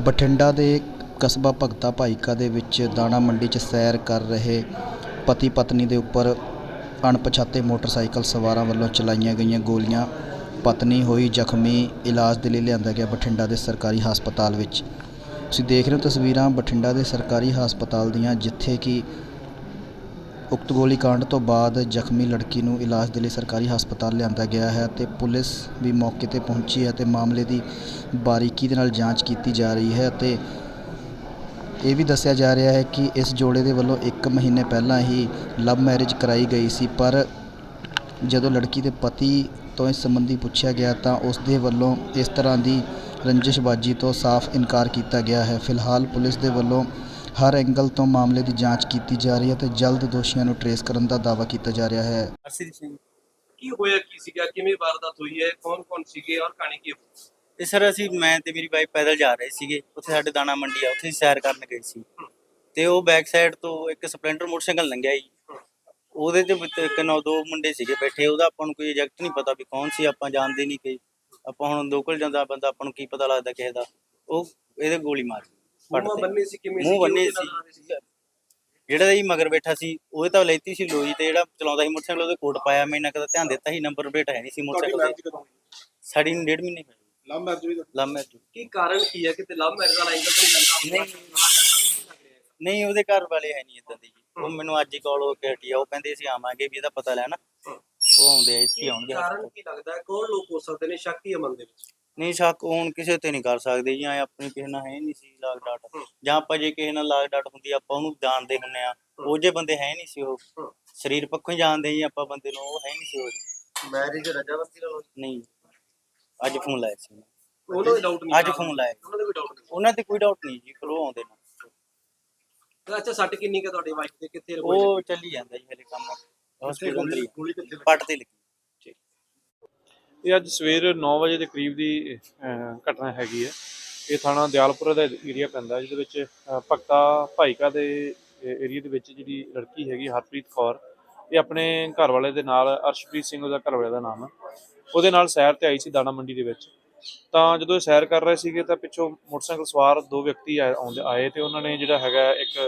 ਬਠਿੰਡਾ ਦੇ ਕਸਬਾ ਭਗਤਾ ਭਾਈਕਾ ਦੇ ਵਿੱਚ ਦਾਣਾ ਮੰਡੀ 'ਚ ਸੈਰ ਕਰ ਰਹੇ ਪਤੀ ਪਤਨੀ ਦੇ ਉੱਪਰ ਅਣਪਛਾਤੇ ਮੋਟਰਸਾਈਕਲ ਸਵਾਰਾਂ ਵੱਲੋਂ ਚਲਾਈਆਂ ਗਈਆਂ ਗੋਲੀਆਂ। ਪਤਨੀ ਹੋਈ ਜ਼ਖਮੀ, ਇਲਾਜ ਦੇ ਲਈ ਲਿਆਂਦਾ ਗਿਆ ਬਠਿੰਡਾ ਦੇ ਸਰਕਾਰੀ ਹਸਪਤਾਲ ਵਿੱਚ। ਤੁਸੀਂ ਦੇਖ ਰਹੇ ਹੋ ਤਸਵੀਰਾਂ ਬਠਿੰਡਾ ਦੇ ਸਰਕਾਰੀ ਹਸਪਤਾਲ ਦੀਆਂ, ਜਿੱਥੇ ਕਿ ਉਕਤ ਗੋਲੀकांड ਤੋਂ ਬਾਅਦ ਜ਼ਖਮੀ ਲੜਕੀ ਨੂੰ ਇਲਾਜ ਦੇ ਲਈ ਸਰਕਾਰੀ ਹਸਪਤਾਲ ਲਿਆਂਦਾ ਗਿਆ ਹੈ ਤੇ ਪੁਲਿਸ ਵੀ ਮੌਕੇ ਤੇ ਪਹੁੰਚੀ ਹੈ ਤੇ ਮਾਮਲੇ ਦੀ ਬਾਰੀਕੀ ਦੇ ਨਾਲ ਜਾਂਚ ਕੀਤੀ ਜਾ ਰਹੀ ਹੈ ਤੇ ਇਹ ਵੀ ਦੱਸਿਆ ਜਾ ਰਿਹਾ ਹੈ ਕਿ ਇਸ ਜੋੜੇ ਦੇ ਵੱਲੋਂ 1 ਮਹੀਨੇ ਪਹਿਲਾਂ ਹੀ ਲਵ ਮੈਰਿਜ ਕਰਾਈ ਗਈ ਸੀ, ਪਰ ਜਦੋਂ ਲੜਕੀ ਦੇ ਪਤੀ ਤੋਂ ਇਸ ਸੰਬੰਧੀ ਪੁੱਛਿਆ ਗਿਆ ਤਾਂ ਉਸ ਦੇ ਵੱਲੋਂ ਇਸ ਤਰ੍ਹਾਂ ਦੀ ਰੰਜਿਸ਼ਬਾਜੀ ਤੋਂ ਸਾਫ਼ ਇਨਕਾਰ ਕੀਤਾ ਗਿਆ ਹੈ। ਫਿਲਹਾਲ ਪੁਲਿਸ ਦੇ ਵੱਲੋਂ ਹਰ ਐਂਗਲ ਤੋਂ ਮਾਮਲੇ ਦੀ ਜਾਂਚ ਕੀਤੀ ਜਾ ਰਹੀ ਹੈ ਤੇ ਜਲਦ ਦੋਸ਼ੀਆਂ ਨੂੰ ਟਰੇਸ ਕਰਨ ਦਾ ਦਾਅਵਾ ਕੀਤਾ ਜਾ ਰਿਹਾ ਹੈ। ਸਿੰਘ ਕੀ ਹੋਇਆ ਕੀ ਸੀਗਾ ਕਿਵੇਂ ਵਾਰਦਾਤ ਹੋਈ ਹੈ ਕੌਣ ਕੌਣ ਸੀਗੇ ਔਰ ਕਹਾਣੀ ਕੀ ਹੈ? ਤੇ ਸਰ ਅਸੀਂ ਮੈਂ ਤੇ ਮੇਰੀ ਵਾਈਫ ਪੈਦਲ ਜਾ ਰਹੇ ਸੀਗੇ। ਉੱਥੇ ਸਾਡੇ ਦਾਣਾ ਮੰਡੀ ਆ ਉੱਥੇ ਸੈਰ ਕਰਨ ਗਏ ਸੀ। ਤੇ ਉਹ ਬੈਕ ਸਾਈਡ ਤੋਂ ਇੱਕ ਸਪਲੈਂਡਰ ਮੋਟਰਸਾਈਕਲ ਲੰਘਿਆ ਜੀ। ਉਹਦੇ ਤੇ ਵਿੱਚ ਇੱਕ ਨੌ ਦੋ ਮੁੰਡੇ ਸੀਗੇ ਬੈਠੇ ਉਹਦਾ ਆਪਾਂ ਨੂੰ ਕੋਈ ਐਗਜ਼ੈਕਟ ਨਹੀਂ ਪਤਾ ਵੀ ਕੌਣ ਸੀ ਆਪਾਂ ਜਾਣਦੇ ਨਹੀਂ ਕਿ ਆਪਾਂ ਹੁਣ ਲੋਕਲ ਜਾਂਦਾ ਬੰਦਾ ਆਪਾਂ ਨੂੰ ਕੀ ਪਤਾ ਲੱਗਦਾ ਕਿਸੇ ਦਾ। ਉਹ ਇਹਦੇ ਗੋਲੀ ਮਾਰ ਮੂੰਹ। ਬੰਨੇ ਸੀ ਕਿਵੇਂ ਮੂੰਹ ਬੰਨੇ ਉਹਦੇ ਨਾਲ ਆ ਰਹੇ ਸੀ? ਜਿਹੜਾ ਇਹ ਮਗਰ ਬੈਠਾ ਸੀ ਉਹ ਤਾਂ ਲੈਤੀ ਸੀ ਲੋਈ ਤੇ ਜਿਹੜਾ ਚਲਾਉਂਦਾ ਸੀ ਮੋਟਰਸਾਈਕਲ ਉਹਦੇ ਕੋਟ ਪਾਇਆ ਮੈਂ ਨਾ ਕਦਾ ਧਿਆਨ ਦਿੱਤਾ ਸੀ ਨੰਬਰ ਪਲੇਟ ਹੈ ਨਹੀਂ ਸੀ ਤੁਹਾਡੀ ਮੋਟਰਸਾਈਕਲ ਮੈਰਿਜ ਤੇ। ਕਦੋਂ ਹੋਈ? ਸਾਡੀ ਨੂੰ ਡੇਢ ਮਹੀਨੇ ਹੋਏ। ਲਵ ਮੈਰਿਜ ਲੰਮੇ ਮੈਰਿਜ ਕੀ ਕਾਰਨ ਕੀ ਹੈ ਕਿ ਲਵ ਮੈਰਿਜ ਦਾ ਐਂਗਲ ਤਾਂ ਨਹੀਂ ਲੱਗਦਾ ਨਹੀਂ। ਉਹਦੇ ਘਰ ਵਾਲੇ ਹੈ ਨਹੀਂ ਇਦਾਂ ਦੇ ਜੀ। ਉਹ ਮੈਨੂੰ ਅੱਜ ਹੀ ਕਾਲ ਹੋ ਕੇ ਹਟੀ ਆ ਉਹ ਕਹਿੰਦੇ ਅਸੀਂ ਆਵਾਂਗੇ ਵੀ ਇਹਦਾ ਪਤਾ ਲੈਣਾ। ਉਹ ਆਉਂਦੇ ਆ ਇੱਥੇ ਹੀ ਆਉਣਗੇ। ਕਾਰਨ ਕੀ ਲੱਗਦਾ ਹੈ? ਕੌਣ ਲੋਕ ਹੋ ਸਕਦੇ ਨੇ ਸ਼ੱਕ ਅਮਨ ਦੇ ਵਿੱਚ? ਨਹੀਂ ਸ਼ੱਕ ਹੁਣ ਕਿਸੇ ਤੇ ਨਹੀਂ ਕਰ ਸਕਦੇ ਜੀ ਐਂ ਆਪਣੀ ਕਿਸੇ ਨਾਲ ਹੈ ਨਹੀਂ ਸੀ ਲਾਗ ਡਾਟ। ਜਾਂ ਆਪਾਂ ਜੇ ਕਿਸੇ ਨਾਲ ਲਾਗ ਡਾਟ ਹੁੰਦੀ ਆਪਾਂ ਉਹਨੂੰ ਜਾਣਦੇ ਹੁੰਨੇ ਆ। ਉਹ ਜੇ ਬੰਦੇ ਹੈ ਨਹੀਂ ਸੀ ਉਹ। ਸਰੀਰ ਪੱਖੋਂ ਜਾਣਦੇ ਜੀ ਆਪਾਂ ਬੰਦੇ ਨੂੰ ਉਹ ਹੈ ਨਹੀਂ ਸੀ ਉਹ ਮੈਰਿਜ ਨਾਲ ਹੋਈ? ਨਹੀਂ। ਅੱਜ ਫੋਨ ਲਾਇਆ ਸੀ। ਉਹਨਾਂ। ਦੇ ਡਾਊਟ ਨਹੀਂ ਅੱਜ ਫੋਨ ਲਾਇਆ। ਉਹਨਾਂ ਦੇ ਵੀ ਡਾਊਟ ਨਹੀਂ ਉਹਨਾਂ ਤੇ ਕੋਈ ਡਾਊਟ ਨਹੀਂ ਜੀ ਫਲੋ ਆਉਂਦੇ ਨੇ। ਅੱਛਾ ਸੱਟ ਕਿੰਨੀ ਕਿ ਤੁਹਾਡੀ ਵਾਈਫ ਦੇ? ਕਿੱਥੇ ਉਹ ਚੱਲੀ ਜਾਂਦਾ ਜੀ ਹਲੇ ਕੰਮ। ਹਸਪੀਟਲ ਤੇ ਗੋਲੀ ਕਿੱਥੇ ਪੱਟ ਤੇ ਲੱਗੀ। ਇਹ ਅੱਜ ਸਵੇਰ 9 ਵਜੇ ਦੇ ਕਰੀਬ ਦੀ ਘਟਨਾ ਹੈਗੀ ਹੈ। ਇਹ ਥਾਣਾ ਦਿਆਲਪੁਰ ਦਾ ਏਰੀਆ ਪੈਂਦਾ ਜਿਹਦੇ ਵਿੱਚ ਭਗਤਾ ਭਾਈਕਾ ਦੇ ਏਰੀਆ ਦੇ ਵਿੱਚ ਜਿਹੜੀ ਲੜਕੀ ਹੈਗੀ ਹਰਪ੍ਰੀਤ ਕੌਰ, ਇਹ ਆਪਣੇ ਘਰ ਵਾਲੇ ਦੇ ਨਾਲ ਅਰਸ਼ਪ੍ਰੀਤ ਸਿੰਘ ਉਹਦਾ ਘਰ ਵਾਲੇ ਦਾ ਨਾਮ ਹੈ। ਉਹਦੇ ਨਾਲ ਸੈਰ ਤੇ ਆਈ ਸੀ ਦਾਣਾ ਮੰਡੀ ਦੇ ਵਿੱਚ। ਤਾਂ ਜਦੋਂ ਇਹ ਸੈਰ ਕਰ ਰਹੇ ਸੀਗੇ ਤਾਂ ਪਿੱਛੋਂ ਮੋਟਰਸਾਈਕਲ ਸਵਾਰ ਦੋ ਵਿਅਕਤੀ ਆਏ ਆਉਂਦੇ, ਆਏ ਤੇ ਉਹਨਾਂ ਨੇ ਜਿਹੜਾ ਹੈਗਾ ਇੱਕ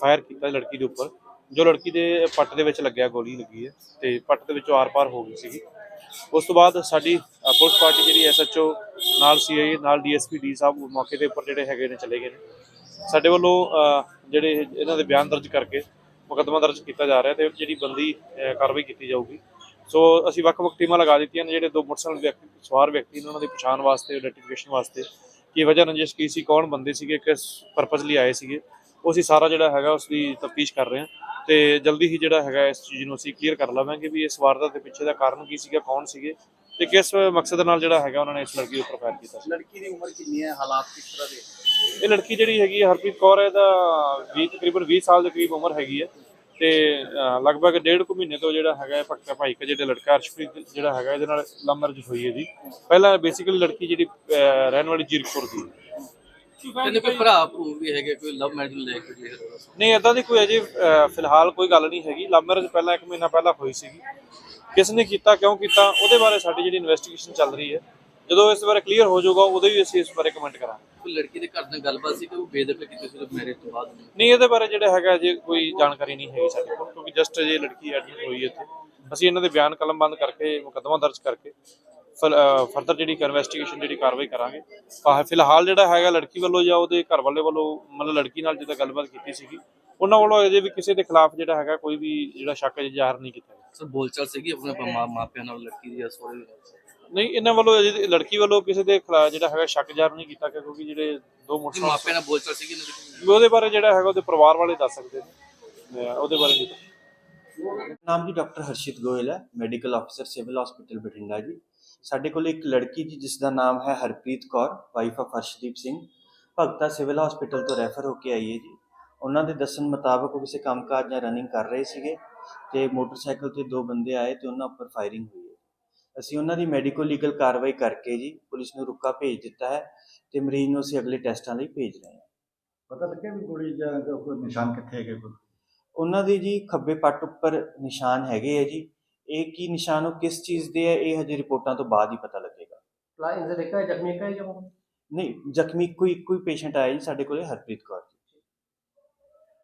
ਫਾਇਰ ਕੀਤਾ ਲੜਕੀ ਦੇ ਉੱਪਰ, ਜੋ ਲੜਕੀ ਦੇ ਪੱਟ ਦੇ ਵਿੱਚ ਲੱਗਿਆ, ਗੋਲੀ ਲੱਗੀ ਹੈ ਤੇ ਪੱਟ ਦੇ ਵਿੱਚੋਂ ਆਰ-ਪਾਰ ਹੋ ਗਈ ਸੀਗੀ। ਉਸ ਤੋਂ ਬਾਅਦ ਸਾਡੀ ਪੁਲਿਸ ਪਾਰਟੀ ਜਿਹੜੀ ਐਸਐਚਓ ਨਾਲ ਸੀਆਈ, ਨਾਲ ਡੀਐਸਪੀ, ਡੀ ਸਾਹਿਬ ਮੌਕੇ ਦੇ ਉੱਪਰ ਜਿਹੜੇ ਹੈਗੇ ਨੇ ਚਲੇ ਗਏ ਨੇ। ਸਾਡੇ ਵੱਲੋਂ ਜਿਹੜੇ ਇਹਨਾਂ ਦੇ ਬਿਆਨ ਦਰਜ ਕਰਕੇ ਮੁਕੱਦਮਾ ਦਰਜ ਕੀਤਾ ਜਾ ਰਿਹਾ ਤੇ ਜਿਹੜੀ ਬੰਦੀ ਕਾਰਵਾਈ ਕੀਤੀ ਜਾਊਗੀ। ਸੋ ਅਸੀਂ ਵੱਖ-ਵੱਖ ਟੀਮਾਂ ਲਗਾ ਦਿੱਤੀਆਂ ਨੇ ਜਿਹੜੇ ਦੋ ਮੋਟਰਸਾਈਕਲ ਵਿਅਕਤੀ, ਸਵਾਰ ਵਿਅਕਤੀ ਨੇ ਉਹਨਾਂ ਦੀ ਪਛਾਣ ਵਾਸਤੇ ਆਈਡੈਂਟੀਫਿਕੇਸ਼ਨ ਵਾਸਤੇ ਕੀ ਵਜ੍ਹਾ ਰੰਜਿਸ਼ ਕੀ ਸੀ, ਕੌਣ ਬੰਦੇ ਸੀਗੇ, ਕਿਸ ਪਰਪਸ ਲਈ ਆਏ ਸੀਗੇ। ਉਹ ਅਸੀਂ ਸਾਰਾ ਜਿਹੜਾ ਹੈਗਾ ਉਸ ਦੀ ਤਫਤੀਸ਼ ਕਰ ਰਹੇ ਹਾਂ ਤੇ ਜਲਦੀ ਹੀ ਜਿਹੜਾ ਹੈਗਾ ਇਸ ਚੀਜ਼ ਨੂੰ ਅਸੀਂ ਕਲੀਅਰ ਕਰ ਲਵਾਂਗੇ ਵੀ ਇਸ ਵਾਰਦਾਤ ਦੇ ਪਿੱਛੇ ਦਾ ਕਾਰਨ ਕੀ ਸੀਗਾ ਕੌਣ ਸੀਗੇ ਤੇ ਕਿਸ ਮਕਸਦ ਨਾਲ ਜਿਹੜਾ ਹੈਗਾ ਉਹਨਾਂ ਨੇ ਇਸ ਲੜਕੀ ਉੱਪਰ ਫਾਇਰ ਕੀਤਾ ਸੀ। ਲੜਕੀ ਦੀ ਉਮਰ ਕਿੰਨੀ ਹੈ ਹਾਲਾਤ ਕਿਸ ਤਰ੍ਹਾਂ ਦੇ? ਇਹ ਲੜਕੀ ਜਿਹੜੀ ਹੈਗੀ ਹਰਪ੍ਰੀਤ ਕੌਰ ਹੈ ਦਾ 20 ਤਕਰੀਬਨ 20 ਸਾਲ ਦੇ ਕਰੀਬ ਉਮਰ ਹੈਗੀ ਹੈ ਤੇ ਲਗਭਗ ਡੇਢ ਕੁ ਮਹੀਨੇ ਤੋਂ ਜਿਹੜਾ ਹੈਗਾ ਭਗਤਾ ਭਾਈ ਕਾ ਜਿਹੜਾ ਲੜਕਾ ਅਰਸ਼ਪ੍ਰੀਤ ਜਿਹੜਾ ਹੈਗਾ ਇਹਦੇ ਨਾਲ ਲਵ ਮੈਰਿਜ ਹੋਈ ਹੈ ਜੀ। ਪਹਿਲਾਂ ਬੇਸਿਕਲੀ ਲੜਕੀ ਜਿਹੜੀ ਰਹਿਣ ਵਾਲੀ ਜੀਰਕਪੁਰ ਦੀ। ਕਹਿੰਦੇ ਕੋਈ ਭਰਾ ਭੂ ਵੀ ਹੈਗੇ ਕੋਈ ਲਵ ਮੈਰਿਜ ਨੂੰ ਲੈ ਕੇ ਜੀ ਨਹੀਂ ਇਦਾਂ ਦੀ ਕੋਈ ਅਜੇ ਅਹ, ਫਿਲਹਾਲ ਕੋਈ ਗੱਲ ਨਹੀਂ ਹੈਗੀ। ਲਵ ਮੈਰਿਜ ਪਹਿਲਾਂ ਇੱਕ ਮਹੀਨਾ ਪਹਿਲਾਂ ਹੋਈ ਸੀਗੀ। ਕਿਸ ਨੇ ਕੀਤਾ ਕਿਉਂ ਕੀਤਾ ਉਹਦੇ ਬਾਰੇ ਸਾਡੀ ਜਿਹੜੀ ਇਨਵੈਸਟੀਗੇਸ਼ਨ ਚੱਲ ਰਹੀ ਹੈ। ਜਦੋਂ ਇਸ ਬਾਰੇ ਕਲੀਅਰ ਹੋ ਜਾਊਗਾ ਉਦੋਂ ਹੀ ਅਸੀਂ ਇਸ ਬਾਰੇ ਕਮੈਂਟ ਕਰਾਂਗੇ। ਕੋਈ ਲੜਕੀ ਦੇ ਘਰ ਨਾਲ ਗੱਲਬਾਤ ਸੀ ਕਿ ਉਹ ਬੇਦਖਲ ਕੀਤੀ ਸੀ ਮੈਰਿਜ ਤੋਂ ਬਾਅਦ? ਨਹੀਂ ਇਹਦੇ ਬਾਰੇ ਜਿਹੜਾ ਹੈਗਾ ਜੇ ਕੋਈ ਜਾਣਕਾਰੀ ਨਹੀਂ ਹੈਗੀ ਸਾਡੇ ਕੋਲ ਕਿਉਂਕਿ ਜਸਟ ਜੇ ਲੜਕੀ ਐਡਮਿਟ ਹੋਈ ਹੈ ਇੱਥੇ। ਅਸੀਂ ਇਹਨਾਂ ਦੇ ਬਿਆਨ ਕਲਮਬੰਦ ਕਰਕੇ ਮੁਕੱਦਮਾ ਦਰਜ ਕਰਕੇ ਫਰਦਰ ਜਿਹੜੀ ਇਨਵੈਸਟੀਗੇਸ਼ਨ ਜਿਹੜੀ ਕਾਰਵਾਈ ਕਰਾਂਗੇ ਫਿਲਹਾਲ ਜਿਹੜਾ ਹੈਗਾ ਲੜਕੀ ਵੱਲੋਂ ਜਾਂ ਉਹਦੇ ਘਰ ਵਾਲੇ ਵੱਲੋਂ ਮਤਲਬ ਲੜਕੀ ਨਾਲ ਜਿੱਦਾਂ ਗੱਲਬਾਤ ਕੀਤੀ ਸੀਗੀ ਉਹਨਾਂ ਵੱਲੋਂ ਅਜੇ ਵੀ ਕਿਸੇ ਦੇ ਖਿਲਾਫ ਜਿਹੜਾ ਹੈਗਾ ਕੋਈ ਵੀ ਜਿਹੜਾ ਸ਼ੱਕ ਜ਼ਾਹਰ ਨਹੀਂ ਕੀਤਾ। ਸਰ ਬੋਲਚਾਲ ਸੀਗੀ ਆਪਣੇ ਮਾਪਿਆਂ ਨਾਲ ਲੜਕੀ ਦੀ ਜਾਂ ਸਹੁਰੇ ਦੀ? ਨਹੀਂ ਇਹਨਾਂ ਵੱਲੋਂ ਅਜੇ ਲੜਕੀ ਵੱਲੋਂ ਕਿਸੇ ਦੇ ਖਿਲਾਫ ਜਿਹੜਾ ਹੈਗਾ ਸ਼ੱਕ ਜ਼ਾਹਰ ਨਹੀਂ ਕੀਤਾ ਕਿਉਂਕਿ ਜਿਹੜੇ ਦੋ ਮੋਟਰਸਾਈਕਲ ਮਾਪਿਆਂ ਨਾਲ ਬੋਲਚਾਲ ਸੀਗੀ ਉਹਦੇ ਬਾਰੇ ਜਿਹੜਾ ਹੈਗਾ ਉਹਦੇ ਪਰਿਵਾਰ ਵਾਲੇ ਦੱਸ ਸਕਦੇ ਨੇ ਉਹਦੇ ਬਾਰੇ ਨਹੀਂ। ਨਾਮ ਜੀ ਡਾਕਟਰ ਹਰਸ਼ਿਤ ਗੋਇਲ ਹੈ ਮੈਡੀਕਲ ਅਫਸਰ ਸਿਵਲ ਹਸਪੀਟਲ ਬਠਿੰਡਾ ਜੀ ਸਾਡੇ ਕੋਲ ਇੱਕ ਲੜਕੀ ਜੀ ਜਿਸ ਦਾ ਨਾਮ ਹੈ Harpreet Kaur wife of Harshdeep Singh. Bhagta civil hospital ਤੋਂ ਰੈਫਰ ਹੋ ਕੇ ਆਈ ਹੈ ਜੀ। ਉਹਨਾਂ ਦੇ ਦੱਸਣ ਮੁਤਾਬਕ ਉਹ ਕਿਸੇ ਕੰਮਕਾਜ ਜਾਂ ਰਨਿੰਗ ਕਰ ਰਹੇ ਸੀਗੇ ਤੇ ਮੋਟਰਸਾਈਕਲ ਤੇ ਦੋ ਬੰਦੇ ਆਏ ਤੇ ਉਹਨਾਂ ਉੱਪਰ ਫਾਇਰਿੰਗ ਹੋਈ ਹੈ। ਅਸੀਂ ਉਹਨਾਂ ਦੀ ਮੈਡੀਕੋ ਲੀਗਲ ਕਾਰਵਾਈ ਕਰਕੇ ਜੀ ਪੁਲਿਸ ਨੂੰ ਰੁਕਾ ਭੇਜ ਦਿੱਤਾ ਹੈ ਤੇ ਮਰੀਜ਼ ਨੂੰ ਅਸੀਂ ਅਗਲੇ ਟੈਸਟਾਂ ਲਈ ਭੇਜ ਰਹੇ ਹਾਂ। ਪਤਾ ਲੱਗਿਆ ਵੀ ਗੋਲੀ ਜਾਂ ਕੋਈ ਨਿਸ਼ਾਨ ਕਿੱਥੇ ਹੈਗੇ ਕੋਈ? ਉਹਨਾਂ ਦੇ ਜੀ ਖੱਬੇ ਪੱਟ ਉੱਪਰ ਨਿਸ਼ਾਨ ਹੈਗੇ ਆ ਜੀ। ਇਹ ਕੀ ਨਿਸ਼ਾਨ ਉਹ ਕਿਸ ਚੀਜ਼ ਦੇ ਹੈ ਇਹ ਹਜੇ ਰਿਪੋਰਟਾਂ ਤੋਂ ਬਾਅਦ ਹੀ ਪਤਾ ਲੱਗੇਗਾ। ਲਾ ਇੰਜਰ ਦੇਖਾ ਜ਼ਖਮੀ ਕਾ ਜਾਂ ਨਹੀਂ ਜ਼ਖਮੀ ਕੋਈ ਕੋਈ ਪੇਸ਼ੈਂਟ ਆਇਆ ਜੀ ਸਾਡੇ ਕੋਲੇ ਹਰਪ੍ਰੀਤ ਕੌਰ।